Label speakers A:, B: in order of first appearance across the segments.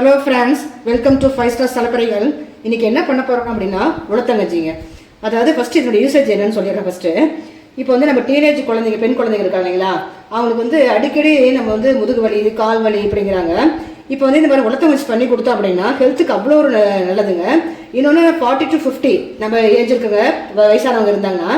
A: Hello friends welcome to five star சலப்பறைகள் இன்னைக்கு என்ன பண்ண போகிறோம் அப்படின்னா உளத்தங்கஞ்சிங்க அதாவது ஃபஸ்ட்டு இதனுடைய யூசேஜ் என்னன்னு சொல்லிடுறேன் ஃபஸ்ட்டு இப்போ வந்து நம்ம டீனேஜ் குழந்தைங்க பெண் குழந்தைங்க இருக்காங்க இல்லைங்களா? அவங்களுக்கு வந்து அடிக்கடி நம்ம வந்து முதுகு வலி கால் வலி இப்படிங்கிறாங்க. இப்போ வந்து இந்த மாதிரி உளத்தங்கஞ்சி பண்ணி கொடுத்தோம் அப்படின்னா ஹெல்த்துக்கு அவ்வளோ ஒரு ந- நல்லதுங்க. இன்னொன்று ஃபார்ட்டி டு ஃபிஃப்டி நம்ம ஏஜ் இருக்கவங்க வயசானவங்க இருந்தாங்கன்னா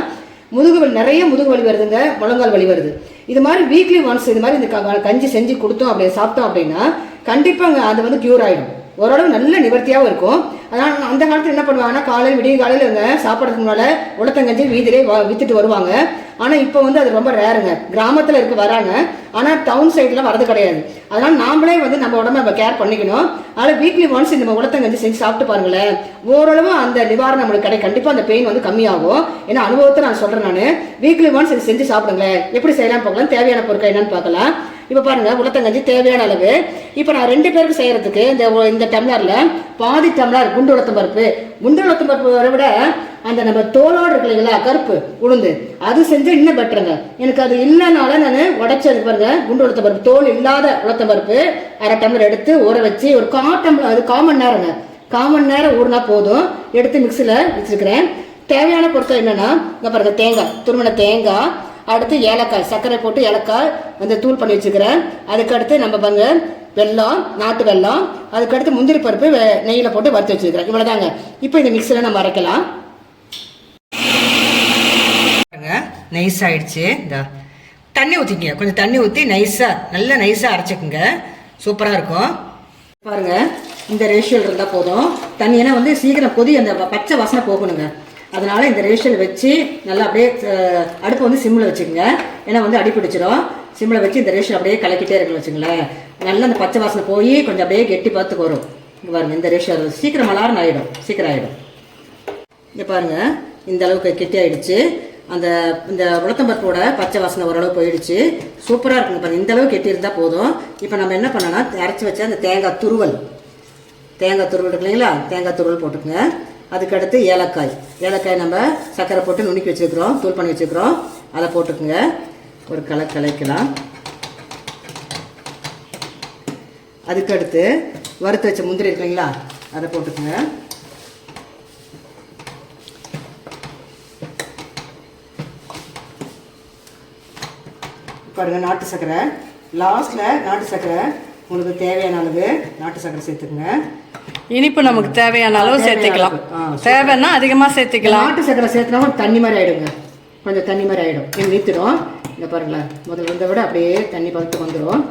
A: முதுகு வலி நிறைய முதுகு வலி வருதுங்க முழங்கால் வலி வருது. இது மாதிரி வீக்லி ஒன்ஸ் இது மாதிரி இந்த க- கஞ்சி செஞ்சு கொடுத்தோம் அப்படி சாப்பிட்டோம் அப்படின்னா கண்டிப்பாங்க அது வந்து க்யூர் ஆகிடும் ஓரளவு நல்ல நிவர்த்தியாகவும் இருக்கும். அதனால் அந்த காலத்தில் என்ன பண்ணுவாங்கன்னா காலையில் விடிய காலையில் இவங்க சாப்பிட்றதுக்கு முன்னால் உளத்தங்கஞ்சி வீதியிலே வ- வித்துட்டு வருவாங்க. ஆனால் இப்போ வந்து அது ரொம்ப ரேருங்க கிராமத்தில் இருக்க வராங்க. ஆனால் டவுன் சைட்லாம் வரது கிடையாது. அதனால் நாமளே வந்து நம்ம உடம்ப நம்ம கேர் பண்ணிக்கணும். அதனால் வீக்லி ஒன்ஸ் இந்த உளத்தங்கஞ்சி செஞ்சு சாப்பிட்டு பாருங்களேன். ஓரளவு அந்த நிவாரணம் நம்மளுக்கு கிடைக்கும் கண்டிப்பாக அந்த பெயின் வந்து கம்மியாகும். ஏன்னா அனுபவத்தை நான் சொல்கிறேன் நான். வீக்லி ஒன்ஸ் இது செஞ்சு சாப்பிடுங்களேன். எப்படி செய்யலாம் பார்க்கலாம். தேவையான பொருட்கள் என்னன்னு பார்க்கலாம். இப்போ பாருங்கள் உளுத்தங்கஞ்சி தேவையான அளவு. இப்போ நான் ரெண்டு பேருக்கு செய்கிறதுக்கு இந்த இந்த டம்ளரில் பாதி டம்ளர் குண்டு உளுத்தம் பருப்பு. குண்டு உளுத்தம் பருப்பு விட அந்த நம்ம தோலோடு இருக்கு இல்லைங்களா கருப்பு உளுந்து. அது செஞ்சு இன்னும் பெட்டருங்க எனக்கு அது இல்லைனால நான் உடச்சது பாருங்க குண்டு உளுத்தம் பருப்பு. தோல் இல்லாத உளுத்தம் பருப்பு அரை டம்ளர் எடுத்து ஊற வச்சு ஒரு கா டம்ளர் அது காமன் நேரங்க. காமன் நேரம் ஊறினா போதும். எடுத்து மிக்சியில் வச்சுருக்கிறேன். தேவையான பொருட்கள் என்னென்னா இங்கே பாருங்கள் தேங்காய் துருமண தேங்காய் அடுத்து ஏலக்காய் சர்க்கரை போட்டு ஏலக்காய் வந்து தூள் பண்ணி வச்சுக்கிறேன். அதுக்கு அடுத்து நம்ம பாருங்க வெல்லம் நாட்டு வெல்லம் அதுக்கு அடுத்து முந்திரி பருப்பு நெய்யில போட்டு வறுத்து வச்சுக்கிறேன். இவ்வளவுதாங்க. இப்போ இந்த மிக்சியில் நம்ம அரைக்கலாம். நைஸ் ஆயிடுச்சு. இந்த தண்ணி ஊற்றிக்கங்க கொஞ்சம் தண்ணி ஊற்றி நைஸாக நல்லா நைஸாக அரைச்சிக்கோங்க. சூப்பராக இருக்கும். பாருங்க இந்த ரேஷியோல் இருந்தால் போதும். தண்ணி ஏன்னா வந்து சீக்கிரம் கொதி அந்த பச்சை வாசனை போகணுங்க. அதனால் இந்த ரேஷியோல் வச்சு நல்லா அப்படியே அடுப்பை வந்து சிம்மில் வச்சுக்கோங்க. ஏன்னா வந்து அடி பிடிச்சிரும். சிம்மில் வச்சு இந்த ரேஷன் அப்படியே கலக்கிட்டே இருக்கணும் வச்சுங்களேன். நல்லா அந்த பச்சை வாசனை போய் கொஞ்சம் அப்படியே கெட்டி பார்த்துக்கு வரும். இங்கே பாருங்கள் இந்த ரேஷல் சீக்கிரம் மலாரம் ஆகிடும் சீக்கிரம் ஆகிடும் இங்கே பாருங்க இந்த அளவுக்கு கெட்டி ஆகிடுச்சு அந்த இந்த உளுத்தம்பருப்போட பச்சை வாசனை ஓரளவு போயிடுச்சு. சூப்பராக இருக்குங்க பாருங்கள் இந்த அளவுக்கு கெட்டி இருந்தால் போதும். இப்போ நம்ம என்ன பண்ணோன்னா அரைச்சி வச்ச அந்த தேங்காய் துருவல். தேங்காய் துருவல் இருக்கு இல்லைங்களா? தேங்காய் துருவல் போட்டுக்கோங்க. அதுக்கடுத்து ஏலக்காய். ஏலக்காய் நம்ம சர்க்கரை போட்டு நுணுக்கி வச்சுருக்குறோம். தூள் பண்ணி வச்சுருக்கிறோம். அதை போட்டுக்குங்க. ஒரு கலை கலைக்கலாம். அதுக்கடுத்து வறுத்து வச்ச முந்திரி இருக்குங்களா இல்லைங்களா? அதை போட்டுக்குங்க. பாருங்க நாட்டு சர்க்கரை. லாஸ்ட்டில் நாட்டு சர்க்கரை உங்களுக்கு தேவையான அளவு நாட்டு சர்க்கரை சேர்த்துக்குங்க.
B: இனிப்பு நமக்கு தேவையான அளவு சேர்த்துக்கலாம். தேவைன்னா அதிகமா சேர்த்துக்கலாம்.
A: நாட்டு சர்க்கரை சேர்த்துனா தண்ணி மாதிரி ஆயிடுங்க. கொஞ்சம் தண்ணி மாதிரி ஆயிடும். இது நீத்திடும் இந்த பாருங்களேன். முதல்ல இருந்த விட அப்படியே தண்ணி பதத்துக்கு வந்துடும்.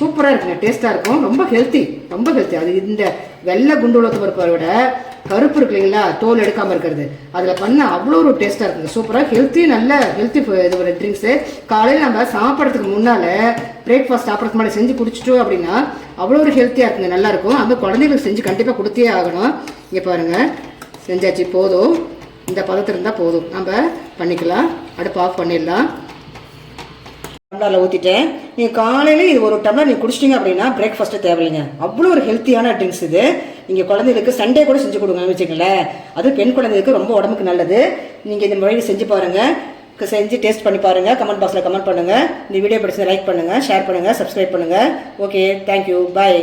A: சூப்பராக இருக்குங்க. டேஸ்ட்டாக இருக்கும். ரொம்ப ஹெல்த்தி ரொம்ப ஹெல்த்தி அது இந்த வெள்ளை குண்டு உலகத்து பருப்பை விட கருப்பு இருக்கு இல்லைங்களா? தோல் எடுக்காமல் இருக்கிறது. அதில் பண்ண அவ்வளோ ஒரு டேஸ்ட்டாக இருக்குங்க சூப்பராக ஹெல்த்தி நல்ல ஹெல்த்தி இது ஒரு ட்ரிங்க்ஸு காலையில் நம்ம சாப்பிட்றதுக்கு முன்னால் பிரேக்ஃபாஸ்ட் சாப்பிட்றதுக்கு முன்னாடி செஞ்சு குடிச்சிட்டோம் அப்படின்னா அவ்வளோ ஒரு ஹெல்த்தியாக இருக்குங்க நல்லாயிருக்கும் அந்த குழந்தைங்களுக்கு செஞ்சு கண்டிப்பாக கொடுத்தே ஆகணும். இங்கே பாருங்கள் செஞ்சாச்சு. போதும். இந்த பதத்தில் இருந்தால் போதும். நம்ம பண்ணிக்கலாம். அடுப்பு ஆஃப் பண்ணிடலாம். டம்ளரில் ஊற்றிட்டேன் நீங்கள் காலையில் இது ஒரு டம்ளர் நீங்கள் குடிச்சிட்டிங்க அப்படின்னா பிரேக்ஃபாஸ்ட்டு தேவையில்லைங்க. அவ்வளோ ஒரு ஹெல்த்தியான ட்ரிங்க்ஸ் இது. நீங்கள் குழந்தைகளுக்கு சண்டே கூட செஞ்சு கொடுங்க வச்சுக்கங்களேன். அது பெண் குழந்தைகளுக்கு ரொம்ப உடம்புக்கு நல்லது. நீங்கள் இந்த முறையில் செஞ்சு பாருங்கள் செஞ்சு டேஸ்ட் பண்ணி பாருங்கள் கமெண்ட் பாக்ஸில் கமெண்ட் பண்ணுங்கள் இந்த வீடியோ பிடிச்சதை லைக் பண்ணுங்கள் ஷேர் பண்ணுங்கள் சப்ஸ்கிரைப் பண்ணுங்கள் ஓகே தேங்க்யூ பாய்